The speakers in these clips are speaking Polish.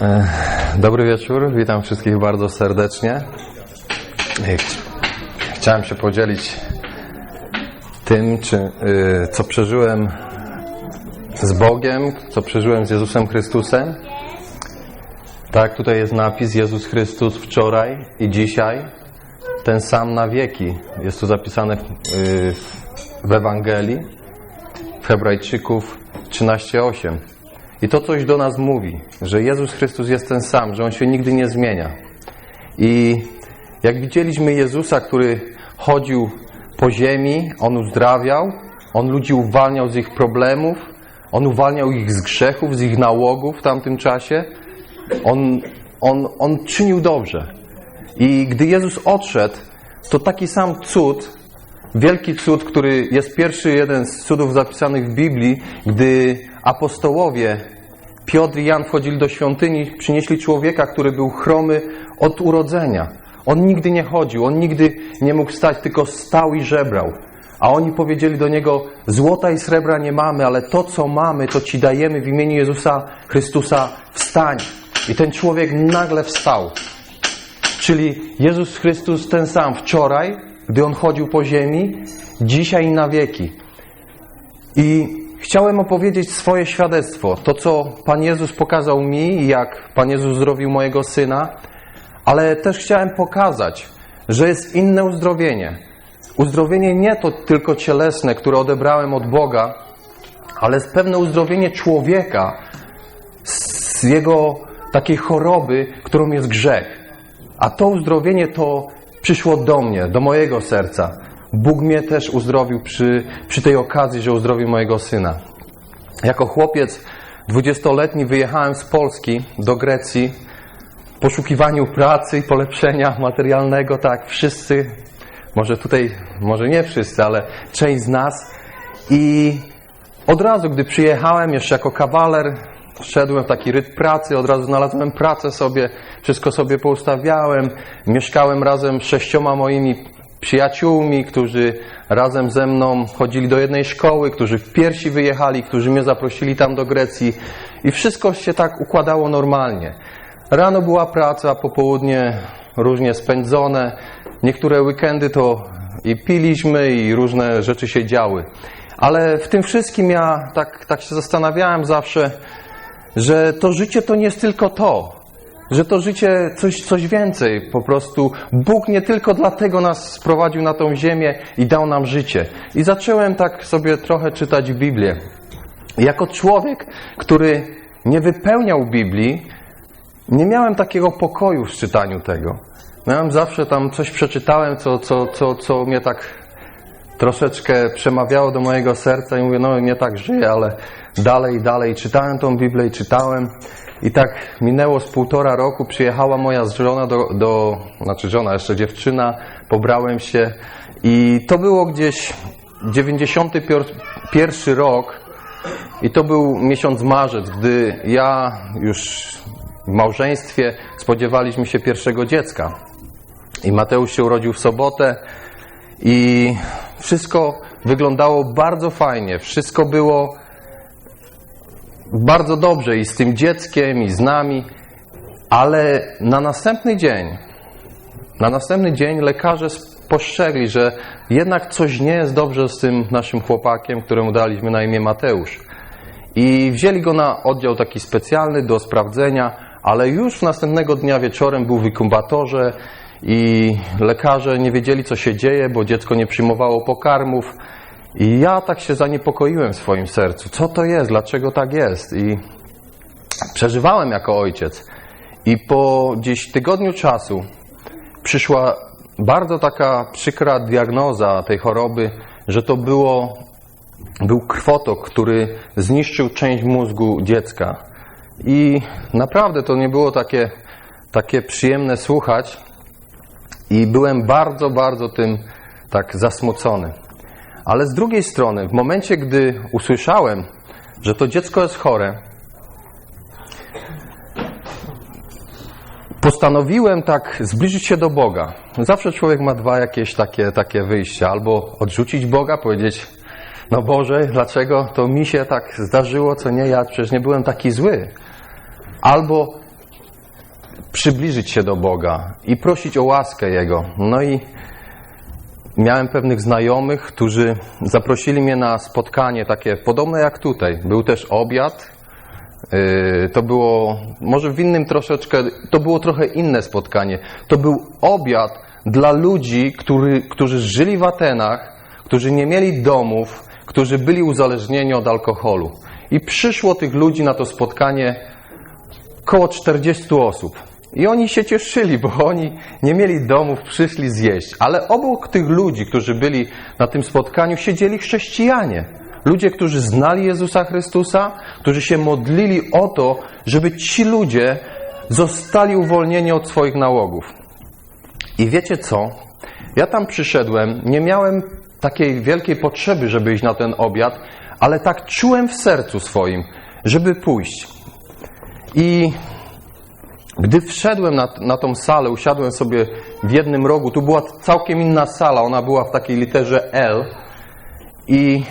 E, Dobry wieczór, witam wszystkich bardzo serdecznie. E, ch- Chciałem się podzielić tym, czy, y, co przeżyłem z Bogiem, co przeżyłem z Jezusem Chrystusem. Tak, tutaj jest napis Jezus Chrystus wczoraj i dzisiaj, ten sam na wieki. Jest tu zapisane w Ewangelii, w Hebrajczyków 13:8. I to coś do nas mówi, że Jezus Chrystus jest ten sam, że On się nigdy nie zmienia. I jak widzieliśmy Jezusa, który chodził po ziemi, On uzdrawiał, On ludzi uwalniał z ich problemów, On uwalniał ich z grzechów, z ich nałogów w tamtym czasie. On, on, on czynił dobrze. I gdy Jezus odszedł, to taki sam cud, wielki cud, który jest pierwszy jeden z cudów zapisanych w Biblii, gdy apostołowie Piotr i Jan wchodzili do świątyni, przynieśli człowieka, który był chromy od urodzenia. On nigdy nie chodził, on nigdy nie mógł stać, tylko stał i żebrał. A oni powiedzieli do niego: Złota i srebra nie mamy, ale to, co mamy, to ci dajemy w imieniu Jezusa Chrystusa. Wstań. I ten człowiek nagle wstał. Czyli Jezus Chrystus ten sam wczoraj, gdy on chodził po ziemi, dzisiaj i na wieki. I chciałem opowiedzieć swoje świadectwo, to co Pan Jezus pokazał mi, jak Pan Jezus zdrowił mojego syna, ale też chciałem pokazać, że jest inne uzdrowienie. Uzdrowienie nie to tylko cielesne, które odebrałem od Boga, ale jest pewne uzdrowienie człowieka z jego takiej choroby, którą jest grzech. A to uzdrowienie to przyszło do mnie, do mojego serca. Bóg mnie też uzdrowił przy, przy tej okazji, że uzdrowił mojego syna. Jako chłopiec dwudziestoletni wyjechałem z Polski do Grecji w poszukiwaniu pracy i polepszenia materialnego, tak, wszyscy, może tutaj, może nie wszyscy, ale część z nas. I od razu, gdy przyjechałem, jeszcze jako kawaler, szedłem w taki rytm pracy, od razu znalazłem pracę sobie, wszystko sobie poustawiałem. Mieszkałem razem z sześcioma moimi przyjaciółmi, którzy razem ze mną chodzili do jednej szkoły, którzy w piersi wyjechali, którzy mnie zaprosili tam do Grecji i wszystko się tak układało normalnie. Rano była praca, popołudnie różnie spędzone. Niektóre weekendy to i piliśmy i różne rzeczy się działy. Ale w tym wszystkim ja tak, tak się zastanawiałem zawsze, że to życie to nie jest tylko to, że to życie coś, coś więcej. Po prostu Bóg nie tylko dlatego nas sprowadził na tą ziemię i dał nam życie. I zacząłem tak sobie trochę czytać Biblię. Jako człowiek, który nie wypełniał Biblii, nie miałem takiego pokoju w czytaniu tego. Miałem zawsze tam coś przeczytałem, co, co, co, co mnie tak troszeczkę przemawiało do mojego serca i mówię, no nie tak żyję, ale dalej, dalej czytałem tą Biblię i czytałem. I tak minęło z półtora roku, przyjechała moja żona do, do znaczy żona, jeszcze dziewczyna, pobrałem się. I to było gdzieś 91 rok. I to był miesiąc marzec, gdy ja już w małżeństwie spodziewaliśmy się pierwszego dziecka. I Mateusz się urodził w sobotę. I wszystko wyglądało bardzo fajnie, wszystko było bardzo dobrze i z tym dzieckiem, i z nami, ale na następny dzień, na następny dzień lekarze spostrzegli, że jednak coś nie jest dobrze z tym naszym chłopakiem, któremu daliśmy na imię Mateusz. I wzięli go na oddział taki specjalny do sprawdzenia, ale już następnego dnia wieczorem był w inkubatorze i lekarze nie wiedzieli, co się dzieje, bo dziecko nie przyjmowało pokarmów. I ja tak się zaniepokoiłem w swoim sercu. Co to jest? Dlaczego tak jest? I przeżywałem jako ojciec. I po gdzieś tygodniu czasu przyszła bardzo taka przykra diagnoza tej choroby, że to było, był krwotok, który zniszczył część mózgu dziecka. I naprawdę to nie było takie, takie przyjemne słuchać. I byłem bardzo, bardzo tym tak zasmucony. Ale z drugiej strony, w momencie, gdy usłyszałem, że to dziecko jest chore, postanowiłem tak zbliżyć się do Boga. Zawsze człowiek ma dwa jakieś takie, takie wyjścia. Albo odrzucić Boga, powiedzieć, no Boże, dlaczego to mi się tak zdarzyło, co nie ja, przecież nie byłem taki zły. Albo przybliżyć się do Boga i prosić o łaskę Jego. No i miałem pewnych znajomych, którzy zaprosili mnie na spotkanie takie podobne jak tutaj. Był też obiad. Yy, To było może w innym troszeczkę, to było trochę inne spotkanie. To był obiad dla ludzi, który, którzy żyli w Atenach, którzy nie mieli domów, którzy byli uzależnieni od alkoholu. I przyszło tych ludzi na to spotkanie około 40 osób. I oni się cieszyli, bo oni nie mieli domów, przyszli zjeść. Ale obok tych ludzi, którzy byli na tym spotkaniu, siedzieli chrześcijanie. Ludzie, którzy znali Jezusa Chrystusa, którzy się modlili o to, żeby ci ludzie zostali uwolnieni od swoich nałogów. I wiecie co? Ja tam przyszedłem, nie miałem takiej wielkiej potrzeby, żeby iść na ten obiad, ale tak czułem w sercu swoim, żeby pójść. I gdy wszedłem na, na tą salę, usiadłem sobie w jednym rogu, tu była całkiem inna sala, ona była w takiej literze L i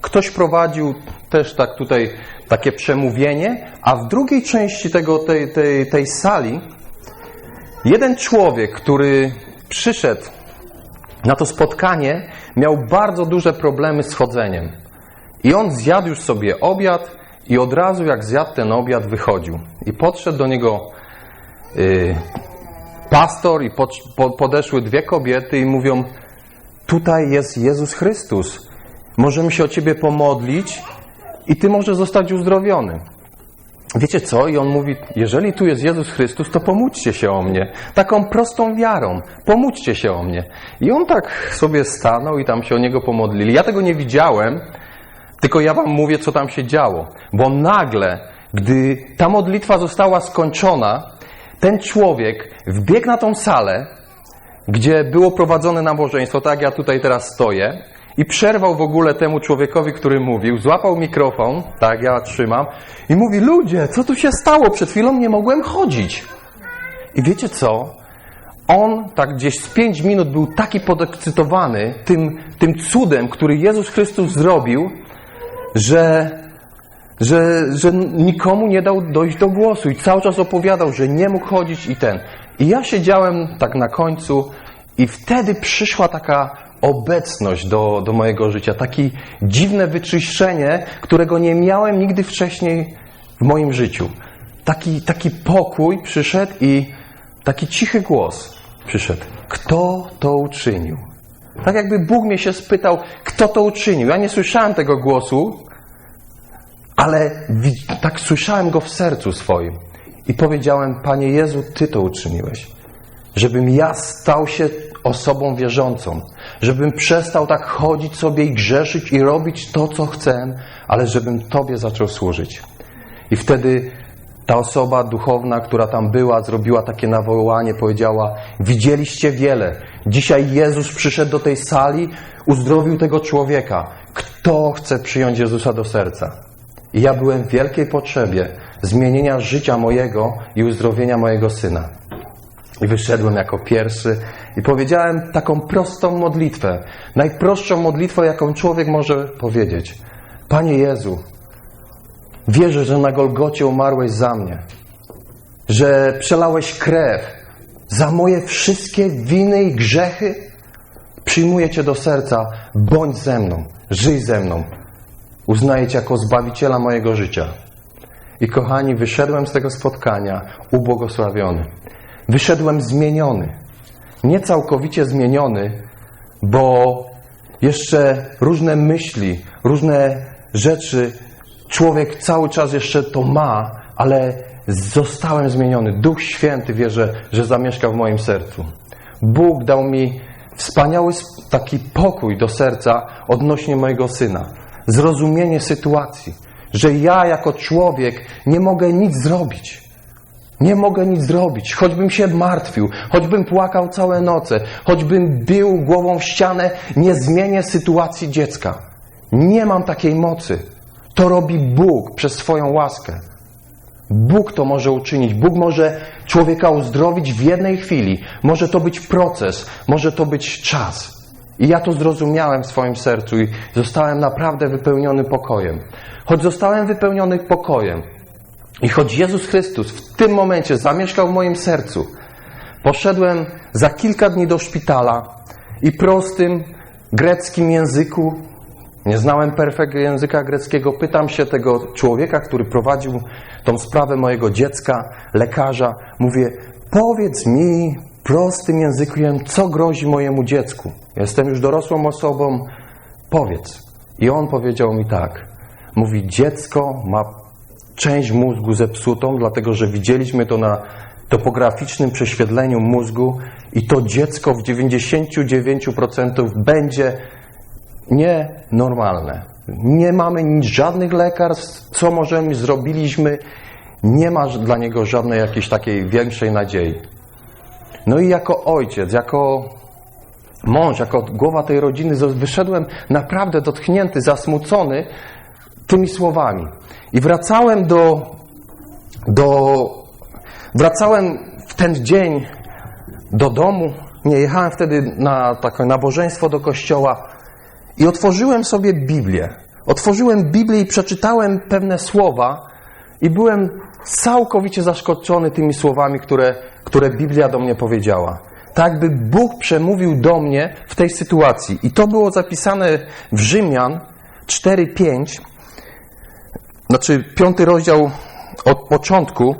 ktoś prowadził też tak tutaj takie przemówienie, a w drugiej części tego, tej, tej, tej sali jeden człowiek, który przyszedł na to spotkanie, miał bardzo duże problemy z chodzeniem. I on zjadł już sobie obiad i od razu jak zjadł ten obiad wychodził. I podszedł do niego pastor i pod, po, podeszły dwie kobiety i mówią tutaj jest Jezus Chrystus. Możemy się o Ciebie pomodlić i Ty możesz zostać uzdrowiony. Wiecie co? I on mówi, jeżeli tu jest Jezus Chrystus, to pomóżcie się o mnie. Taką prostą wiarą. Pomóżcie się o mnie. I on tak sobie stanął i tam się o niego pomodlili. Ja tego nie widziałem, tylko ja wam mówię, co tam się działo. Bo nagle, gdy ta modlitwa została skończona, ten człowiek wbiegł na tą salę, gdzie było prowadzone nabożeństwo, tak jak ja tutaj teraz stoję, i przerwał w ogóle temu człowiekowi, który mówił, złapał mikrofon, tak ja trzymam, i mówi: Ludzie, co tu się stało? Przed chwilą nie mogłem chodzić. I wiecie co? On tak gdzieś z pięć minut był taki podekscytowany tym, tym cudem, który Jezus Chrystus zrobił, że, że, że nikomu nie dał dojść do głosu i cały czas opowiadał, że nie mógł chodzić i ten. I ja siedziałem tak na końcu i wtedy przyszła taka obecność do, do mojego życia, takie dziwne wyczyszczenie, którego nie miałem nigdy wcześniej w moim życiu. Taki, taki pokój przyszedł i taki cichy głos przyszedł. Kto to uczynił? Tak jakby Bóg mnie się spytał, kto to uczynił. Ja nie słyszałem tego głosu, ale tak słyszałem go w sercu swoim. I powiedziałem, Panie Jezu, Ty to uczyniłeś. Żebym ja stał się osobą wierzącą. Żebym przestał tak chodzić sobie i grzeszyć i robić to, co chcę, ale żebym Tobie zaczął służyć. I wtedy ta osoba duchowna, która tam była, zrobiła takie nawołanie, powiedziała: Widzieliście wiele. Dzisiaj Jezus przyszedł do tej sali, uzdrowił tego człowieka. Kto chce przyjąć Jezusa do serca? I ja byłem w wielkiej potrzebie zmienienia życia mojego i uzdrowienia mojego syna. I wyszedłem jako pierwszy i powiedziałem taką prostą modlitwę, najprostszą modlitwę, jaką człowiek może powiedzieć. Panie Jezu, wierzę, że na Golgocie umarłeś za mnie, że przelałeś krew za moje wszystkie winy i grzechy. Przyjmuję Cię do serca, bądź ze mną, żyj ze mną. Uznaję Cię jako Zbawiciela mojego życia. I kochani, wyszedłem z tego spotkania ubłogosławiony. Wyszedłem zmieniony. Nie całkowicie zmieniony, bo jeszcze różne myśli, różne rzeczy człowiek cały czas jeszcze to ma, ale zostałem zmieniony. Duch Święty wierzę, że zamieszka w moim sercu. Bóg dał mi wspaniały taki pokój do serca odnośnie mojego syna. Zrozumienie sytuacji, że ja jako człowiek nie mogę nic zrobić. Nie mogę nic zrobić, choćbym się martwił, choćbym płakał całe noce, choćbym bił głową w ścianę, nie zmienię sytuacji dziecka. Nie mam takiej mocy. To robi Bóg przez swoją łaskę. Bóg to może uczynić. Bóg może człowieka uzdrowić w jednej chwili. Może to być proces, może to być czas. I ja to zrozumiałem w swoim sercu i zostałem naprawdę wypełniony pokojem. Choć zostałem wypełniony pokojem, I choć Jezus Chrystus w tym momencie zamieszkał w moim sercu, poszedłem za kilka dni do szpitala i prostym greckim języku, nie znałem perfektu języka greckiego, pytam się tego człowieka, który prowadził tą sprawę mojego dziecka, lekarza, mówię, powiedz mi prostym językiem, co grozi mojemu dziecku. Jestem już dorosłą osobą, powiedz. I on powiedział mi tak, mówi, dziecko ma część mózgu zepsutą, dlatego że widzieliśmy to na topograficznym prześwietleniu mózgu i to dziecko w 99% będzie nienormalne. Nie mamy żadnych lekarstw, co możemy, zrobiliśmy, nie ma dla niego żadnej jakiejś takiej większej nadziei. No i jako ojciec, jako mąż, jako głowa tej rodziny wyszedłem naprawdę dotknięty, zasmucony tymi słowami. I wracałem do, do wracałem w ten dzień do domu, nie jechałem wtedy na takie nabożeństwo do kościoła i otworzyłem sobie Biblię. Otworzyłem Biblię i przeczytałem pewne słowa i byłem całkowicie zaskoczony tymi słowami, które, które Biblia do mnie powiedziała. Tak by Bóg przemówił do mnie w tej sytuacji. I to było zapisane w Rzymian 4:5, znaczy piąty rozdział od początku.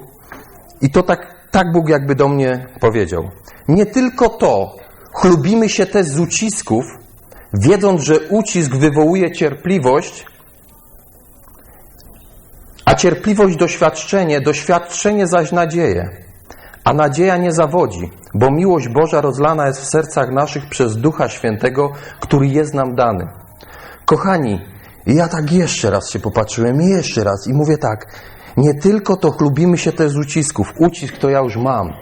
I to tak, tak Bóg jakby do mnie powiedział. Nie tylko to, chlubimy się też z ucisków, wiedząc, że ucisk wywołuje cierpliwość, a cierpliwość doświadczenie, doświadczenie zaś nadzieję. A nadzieja nie zawodzi, bo miłość Boża rozlana jest w sercach naszych przez Ducha Świętego, który jest nam dany. Kochani, ja tak jeszcze raz się popatrzyłem, jeszcze raz i mówię tak, nie tylko to chlubimy się też z ucisków. Ucisk to ja już mam.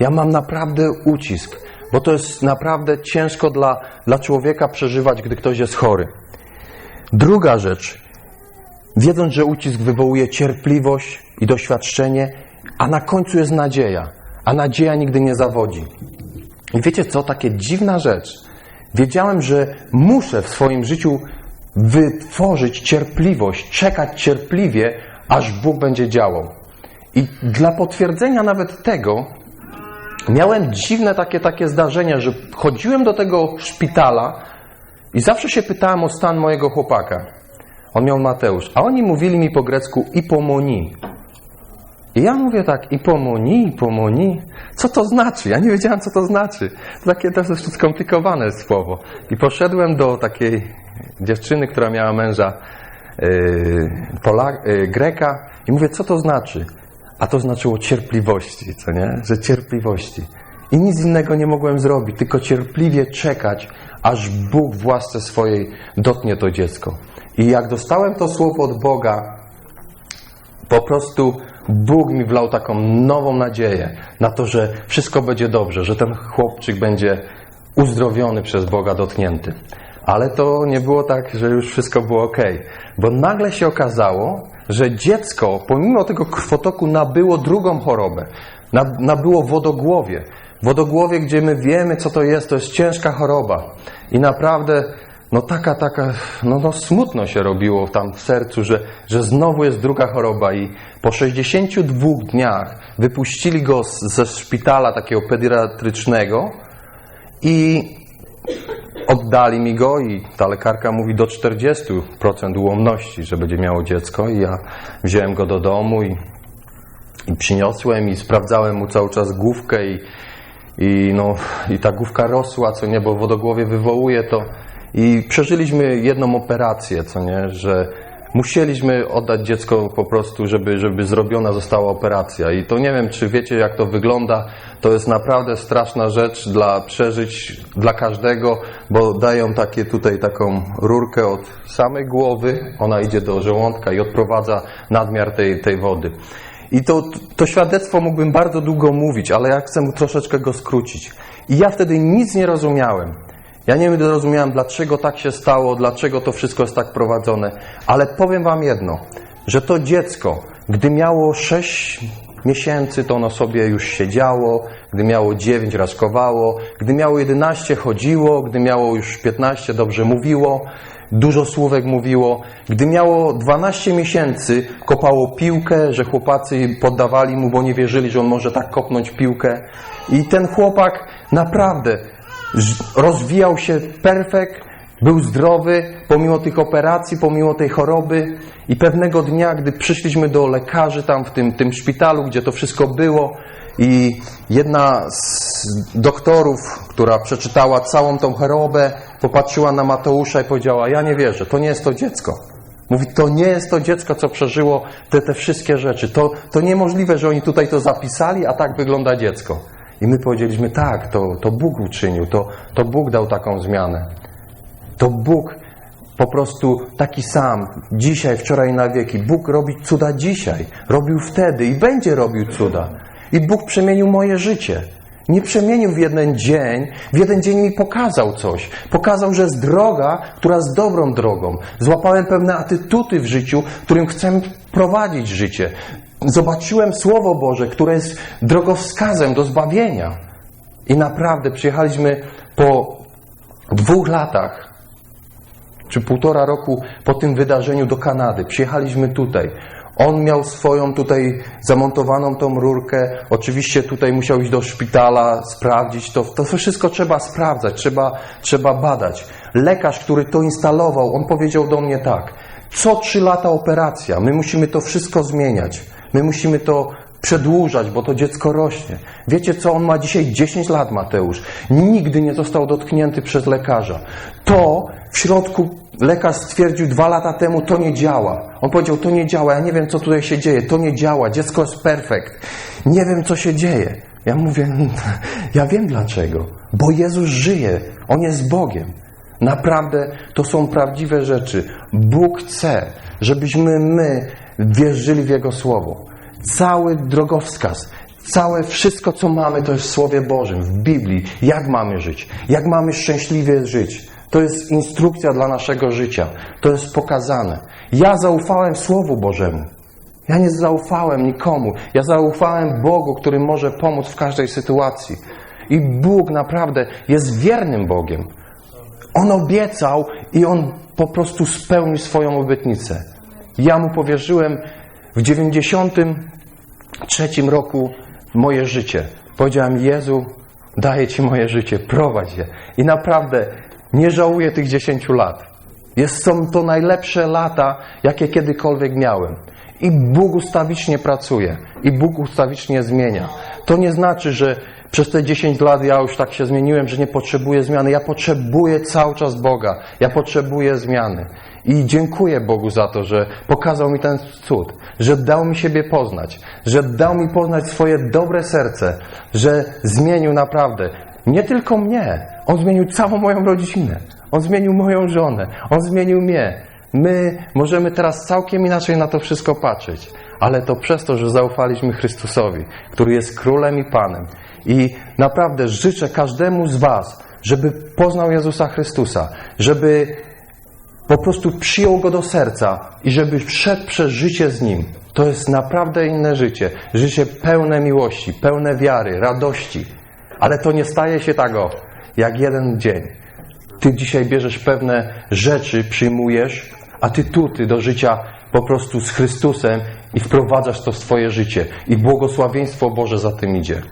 Ja mam naprawdę ucisk, bo to jest naprawdę ciężko dla, dla człowieka przeżywać, gdy ktoś jest chory. Druga rzecz, wiedząc, że ucisk wywołuje cierpliwość i doświadczenie, a na końcu jest nadzieja, a nadzieja nigdy nie zawodzi. I wiecie co? Takie dziwna rzecz. Wiedziałem, że muszę w swoim życiu wytworzyć cierpliwość, czekać cierpliwie, aż Bóg będzie działał. I dla potwierdzenia nawet tego, miałem dziwne takie, takie zdarzenia, że chodziłem do tego szpitala i zawsze się pytałem o stan mojego chłopaka. On miał Mateusz, a oni mówili mi po grecku ipomoni. I ja mówię tak, ipomoni, ipomoni, co to znaczy? Ja nie wiedziałem, co to znaczy. To takie dosyć skomplikowane słowo. I poszedłem do takiej dziewczyny, która miała męża yy, yy, Greka i mówię, co to znaczy? A to znaczyło cierpliwości, co nie? Że cierpliwości. I nic innego nie mogłem zrobić, tylko cierpliwie czekać, aż Bóg w łasce swojej dotknie to dziecko. I jak dostałem to słowo od Boga, po prostu Bóg mi wlał taką nową nadzieję na to, że wszystko będzie dobrze, że ten chłopczyk będzie uzdrowiony przez Boga dotknięty. Ale to nie było tak, że już wszystko było ok, bo nagle się okazało, że dziecko, pomimo tego krwotoku, nabyło drugą chorobę. Nabyło wodogłowie. Wodogłowie, gdzie my wiemy, co to jest, to jest ciężka choroba. I naprawdę, no taka, taka, no, no smutno się robiło tam w sercu, że, że znowu jest druga choroba. I po 62 dniach wypuścili go z, ze szpitala takiego pediatrycznego i oddali mi go i ta lekarka mówi do 40% ułomności, że będzie miało dziecko i ja wziąłem go do domu i, i przyniosłem i sprawdzałem mu cały czas główkę i, i, no, i ta główka rosła, co nie, bo wodogłowie wywołuje to i przeżyliśmy jedną operację, co nie, że musieliśmy oddać dziecko po prostu, żeby, żeby zrobiona została operacja. I to nie wiem, czy wiecie, jak to wygląda. To jest naprawdę straszna rzecz dla przeżyć dla każdego, bo dają takie tutaj taką rurkę od samej głowy, ona idzie do żołądka i odprowadza nadmiar tej, tej wody. I to, to świadectwo mógłbym bardzo długo mówić, ale ja chcę troszeczkę go skrócić. I ja wtedy nic nie rozumiałem. Ja nie rozumiałem, dlaczego tak się stało, dlaczego to wszystko jest tak prowadzone, ale powiem Wam jedno, że to dziecko, gdy miało 6 miesięcy, to ono sobie już siedziało, gdy miało 9 raczkowało, gdy miało 11 chodziło, gdy miało już 15 dobrze mówiło, dużo słówek mówiło. Gdy miało 12 miesięcy, kopało piłkę, że chłopacy poddawali mu, bo nie wierzyli, że on może tak kopnąć piłkę. I ten chłopak naprawdę rozwijał się perfekt, był zdrowy pomimo tych operacji, pomimo tej choroby. I pewnego dnia, gdy przyszliśmy do lekarzy tam w tym, tym szpitalu, gdzie to wszystko było, i jedna z doktorów, która przeczytała całą tą chorobę, popatrzyła na Mateusza i powiedziała: Ja nie wierzę, to nie jest to dziecko. Mówi, to nie jest to dziecko, co przeżyło te, te wszystkie rzeczy. To, to niemożliwe, że oni tutaj to zapisali, a tak wygląda dziecko. I my powiedzieliśmy: Tak, to, to Bóg uczynił, to, to Bóg dał taką zmianę. To Bóg po prostu taki sam, dzisiaj, wczoraj na wieki. Bóg robi cuda dzisiaj, robił wtedy i będzie robił cuda. I Bóg przemienił moje życie. Nie przemienił w jeden dzień, w jeden dzień mi pokazał coś. Pokazał, że jest droga, która jest dobrą drogą. Złapałem pewne atytuty w życiu, którym chcę prowadzić życie. Zobaczyłem Słowo Boże, które jest drogowskazem do zbawienia. I naprawdę przyjechaliśmy po dwóch latach czy półtora roku po tym wydarzeniu do Kanady. Przyjechaliśmy tutaj. On miał swoją tutaj zamontowaną tą rurkę. Oczywiście tutaj musiał iść do szpitala, sprawdzić to. To wszystko trzeba sprawdzać, trzeba, trzeba badać. Lekarz, który to instalował, on powiedział do mnie tak. Co trzy lata operacja. My musimy to wszystko zmieniać. My musimy to przedłużać, bo to dziecko rośnie. Wiecie co? On ma dzisiaj 10 lat, Mateusz. Nigdy nie został dotknięty przez lekarza. To w środku lekarz stwierdził dwa lata temu, to nie działa. On powiedział, to nie działa, ja nie wiem, co tutaj się dzieje, to nie działa, dziecko jest perfekt. Nie wiem, co się dzieje. Ja mówię, ja wiem dlaczego. Bo Jezus żyje, On jest Bogiem. Naprawdę to są prawdziwe rzeczy. Bóg chce, żebyśmy my wierzyli w Jego Słowo. Cały drogowskaz, całe wszystko, co mamy, to jest w Słowie Bożym, w Biblii. Jak mamy żyć? Jak mamy szczęśliwie żyć? To jest instrukcja dla naszego życia. To jest pokazane. Ja zaufałem Słowu Bożemu. Ja nie zaufałem nikomu. Ja zaufałem Bogu, który może pomóc w każdej sytuacji. I Bóg naprawdę jest wiernym Bogiem. On obiecał i on po prostu spełnił swoją obietnicę. Ja mu powierzyłem w 93 roku moje życie. Powiedziałem: Jezu, daję Ci moje życie, prowadź je. I naprawdę nie żałuję tych 10 lat. Jest, są to najlepsze lata, jakie kiedykolwiek miałem. I Bóg ustawicznie pracuje. I Bóg ustawicznie zmienia. To nie znaczy, że przez te 10 lat ja już tak się zmieniłem, że nie potrzebuję zmiany. Ja potrzebuję cały czas Boga. Ja potrzebuję zmiany. I dziękuję Bogu za to, że pokazał mi ten cud, że dał mi siebie poznać, że dał mi poznać swoje dobre serce, że zmienił naprawdę nie tylko mnie, on zmienił całą moją rodzinę, on zmienił moją żonę, on zmienił mnie. My możemy teraz całkiem inaczej na to wszystko patrzeć, ale to przez to, że zaufaliśmy Chrystusowi, który jest królem i panem. I naprawdę życzę każdemu z Was, żeby poznał Jezusa Chrystusa, żeby po prostu przyjął go do serca i żeby wszedł przez życie z nim. To jest naprawdę inne życie. Życie pełne miłości, pełne wiary, radości. Ale to nie staje się tak o, jak jeden dzień. Ty dzisiaj bierzesz pewne rzeczy, przyjmujesz atytuty do życia po prostu z Chrystusem i wprowadzasz to w swoje życie. I błogosławieństwo Boże za tym idzie.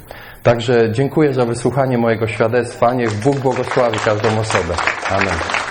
Także dziękuję za wysłuchanie mojego świadectwa. Niech Bóg błogosławi każdą osobę. Amen.